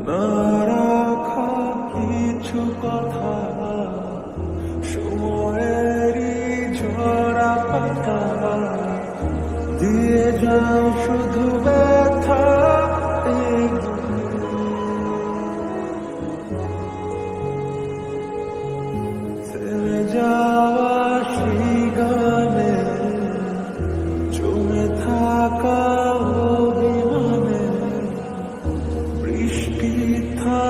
না রাখা কিছু কথা সময়েরই ঝরা পাতা দিয়ে শুধু मुश्किल था।